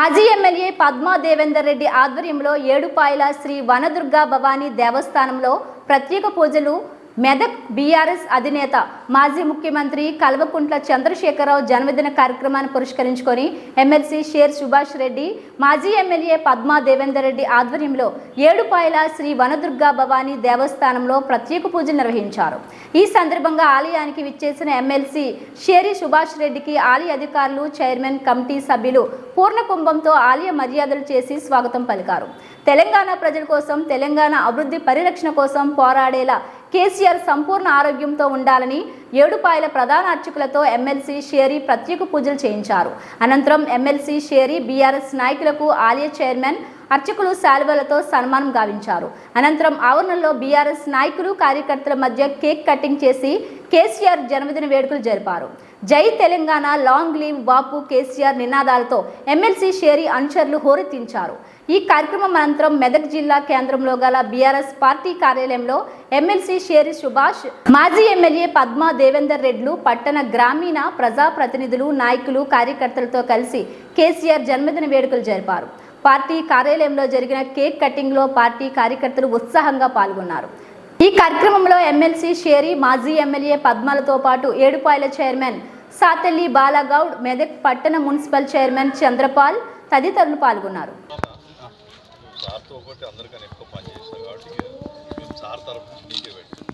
మాజీ ఎమ్మెల్యే పద్మా దేవేందర్ రెడ్డి ఆధ్వర్యంలో ఏడుపాయల శ్రీ వనదుర్గా భవానీ దేవస్థానంలో ప్రత్యేక పూజలు మెదక్ బీఆర్ఎస్ అధినేత మాజీ ముఖ్యమంత్రి కల్వకుంట్ల చంద్రశేఖరరావు జన్మదిన కార్యక్రమాన్ని పురస్కరించుకొని ఎమ్మెల్సీ షేర్ సుభాష్ రెడ్డి మాజీ ఎమ్మెల్యే పద్మా దేవేందర్ రెడ్డి ఆధ్వర్యంలో ఏడుపాయల శ్రీ వనదుర్గా భవానీ దేవస్థానంలో ప్రత్యేక పూజలు నిర్వహించారు. ఈ సందర్భంగా ఆలయానికి విచ్చేసిన ఎమ్మెల్సీ షేరి సుభాష్ రెడ్డికి ఆలయ అధికారులు చైర్మన్ కమిటీ సభ్యులు పూర్ణ కుంభంతో ఆలయ మర్యాదలు చేసి స్వాగతం పలికారు. తెలంగాణ ప్రజల కోసం తెలంగాణ అభివృద్ధి పరిరక్షణ కోసం పోరాడేలా కేసీఆర్ సంపూర్ణ ఆరోగ్యంతో ఉండాలని ఏడుపాయల ప్రధాన అర్చకులతో ఎమ్మెల్సీ షేరి ప్రత్యేక పూజలు చేయించారు. అనంతరం ఎమ్మెల్సీ షేరి బీఆర్ఎస్ నాయకులకు ఆలయ చైర్మన్ అర్చకులు శాలువలతో సన్మానం గావించారు. అనంతరం ఆవరణలో బీఆర్ఎస్ నాయకులు కార్యకర్తల మధ్య కేక్ కటింగ్ చేసి కేసీఆర్ జన్మదిన వేడుకలు జరిపారు. జై తెలంగాణ లాంగ్ లీవ్ బాపు కేసీఆర్ నినాదాలతో ఎమ్మెల్సీ షేరి అనుచరులు హోరెత్తించారు. ఈ కార్యక్రమం అనంతరం మెదక్ జిల్లా కేంద్రంలో గల బీఆర్ఎస్ పార్టీ కార్యాలయంలో ఎమ్మెల్సీ షేరి సుభాష్ మాజీ ఎమ్మెల్యే పద్మా దేవేందర్ రెడ్లు పట్టణ గ్రామీణ ప్రజాప్రతినిధులు నాయకులు కార్యకర్తలతో కలిసి కేసీఆర్ జన్మదిన వేడుకలు జరిపారు. పార్టీ కార్యాలయంలో జరిగిన కేక్ కటింగ్లో పార్టీ కార్యకర్తలు ఉత్సాహంగా పాల్గొన్నారు. ఈ కార్యక్రమంలో ఎమ్మెల్సీ షేరి మాజీ ఎమ్మెల్యే పద్మాలతో పాటు ఏడుపాయల చైర్మన్ సాతల్లి బాలగౌడ్ మెదక్ పట్టణ మున్సిపల్ చైర్మన్ చంద్రపాల్ తదితరులు పాల్గొన్నారు. సార్తో ఒకటి అందరికన్నా ఎక్కువ పనిచేసినాం కాబట్టి మేము సార్ తరఫు నుంచి నీకే పెట్టాం